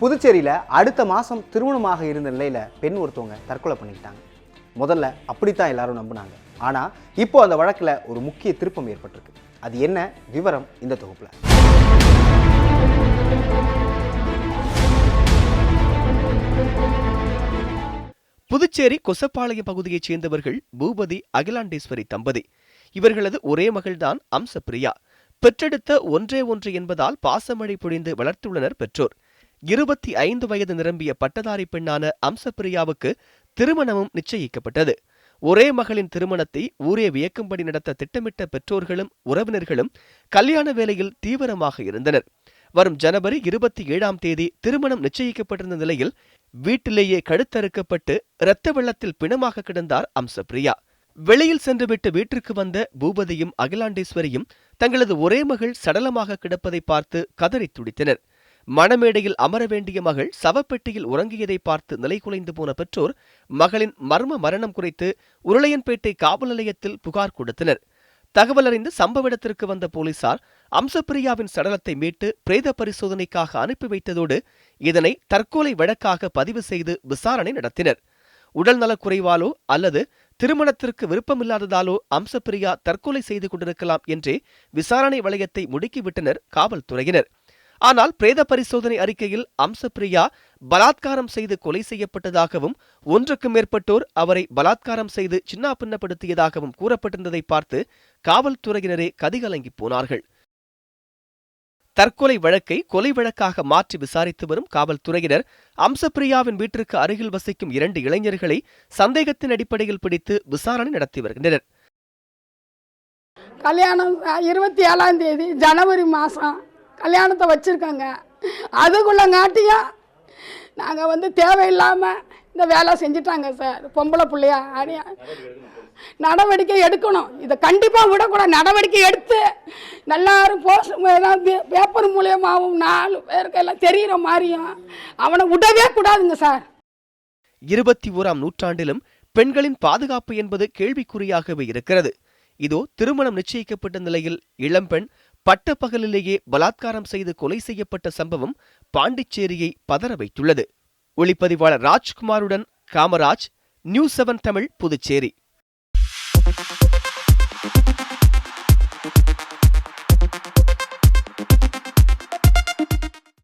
புதுச்சேரியில் அடுத்த மாதம் திருமணமாக இருந்த நிலையில் பெண் ஒருத்தவங்க தற்கொலை பண்ணிக்கிட்டாங்க. முதல்ல அப்படித்தான் எல்லாரும் நம்பினாங்க. ஆனால் இப்போ அந்த வழக்கில் ஒரு முக்கிய திருப்பம் ஏற்பட்டிருக்கு. அது என்ன? விவரம் இந்த தொகுப்பில். புதுச்சேரி கொசப்பாளையம் பகுதியைச் சேர்ந்தவர்கள் பூபதி அகிலாண்டேஸ்வரி தம்பதி. இவர்களது ஒரே மகள்தான் அம்சப்பிரியா. பெற்றெடுத்த ஒன்றே ஒன்று என்பதால் பாசமழை பொழிந்து வளர்த்துள்ளனர் பெற்றோர். இருபத்தி ஐந்து வயது நிரம்பிய பட்டதாரி பெண்ணான அம்சப்பிரியாவுக்கு திருமணமும் நிச்சயிக்கப்பட்டது. ஒரே மகளின் திருமணத்தை ஊரே வியக்கும்படி நடத்த திட்டமிட்ட பெற்றோர்களும் உறவினர்களும் கல்யாண வேலையில் தீவிரமாக இருந்தனர். வரும் ஜனவரி இருபத்தி ஏழாம் தேதி திருமணம் நிச்சயிக்கப்பட்டிருந்த நிலையில் வீட்டிலேயே கழுத்தறுக்கப்பட்டு இரத்த வெள்ளத்தில் பிணமாக கிடந்தார் அம்சப்பிரியா. வெளியில் சென்றுவிட்டு வீட்டிற்கு வந்த பூபதியும் அகிலாண்டேஸ்வரியும் தங்களது ஒரே மகள் சடலமாக கிடப்பதை பார்த்து கதறி துடித்தனர். மணமேடையில் அமர வேண்டிய மகள் சவப்பெட்டியில் உறங்கியதை பார்த்து நிலைகுலைந்து போன பெற்றோர் மகளின் மர்ம மரணம் குறித்து உருளையன்பேட்டை காவல் நிலையத்தில் புகார் கொடுத்தனர். தகவல் அறிந்து சம்பவ இடத்திற்கு வந்த போலீசார் அம்சப்பிரியாவின் சடலத்தை மீட்டு பிரேத பரிசோதனைக்காக அனுப்பி வைத்ததோடு இதனை தற்கொலை வழக்காக பதிவு செய்து விசாரணை நடத்தினர். உடல் நலக்குறைவாலோ அல்லது திருமணத்திற்கு விருப்பமில்லாததாலோ அம்சப்பிரியா தற்கொலை செய்து கொண்டிருக்கலாம் என்றே விசாரணை வளையத்தை முடுக்கிவிட்டனர் காவல்துறையினர். ஆனால் பிரேத பரிசோதனை அறிக்கையில் அம்சப்பிரியா பலாத்காரம் செய்து கொலை செய்யப்பட்டதாகவும் ஒன்றுக்கு மேற்பட்டோர் அவரை பலாத்காரம் செய்து சின்னாபின்னப்படுத்தியதாகவும் கூறப்பட்டிருந்ததை பார்த்து காவல்துறையினரே கதிகலங்கி போனார்கள். தற்கொலை வழக்கை கொலை வழக்காக மாற்றி விசாரித்து வரும் காவல்துறையினர் அம்சப்பிரியாவின் வீட்டிற்கு அருகில் வசிக்கும் இரண்டு இளைஞர்களை சந்தேகத்தின் அடிப்படையில் பிடித்து விசாரணை நடத்தி வருகின்றனர். கல்யாணம் இருபத்தி ஏழாம் தேதி ஜனவரி மாதம் கல்யாணத்தை வச்சுருக்காங்க. அதுக்குள்ளங்காட்டியும் நாங்கள் வந்து தேவையில்லாமல் இந்த வேலை செஞ்சிட்டாங்க சார் பொம்பளை பிள்ளையா? அடியா நடவடிக்கை எடுக்கணும். இதை கண்டிப்பாக விடக்கூடாது. நடவடிக்கை எடுத்து நல்லாரும் போஸ்ட் பேப்பர் மூலியமாகவும் நாலு பேருக்கு எல்லாம் தெரிகிற மாதிரியும் அவனை விடவே கூடாதுங்க சார் இருபத்தி ஓராம் நூற்றாண்டிலும் பெண்களின் பாதுகாப்பு என்பது கேள்விக்குறியாகவே இருக்கிறது. இதோ திருமணம் நிச்சயிக்கப்பட்ட நிலையில் இளம்பெண் பட்டப்பகலிலேயே பலாத்காரம் செய்து கொலை செய்யப்பட்ட சம்பவம் பாண்டிச்சேரியை பதற வைத்துள்ளது. ஒளிப்பதிவாளர் ராஜ்குமாருடன் காமராஜ் நியூஸ் செவன் தமிழ் புதுச்சேரி.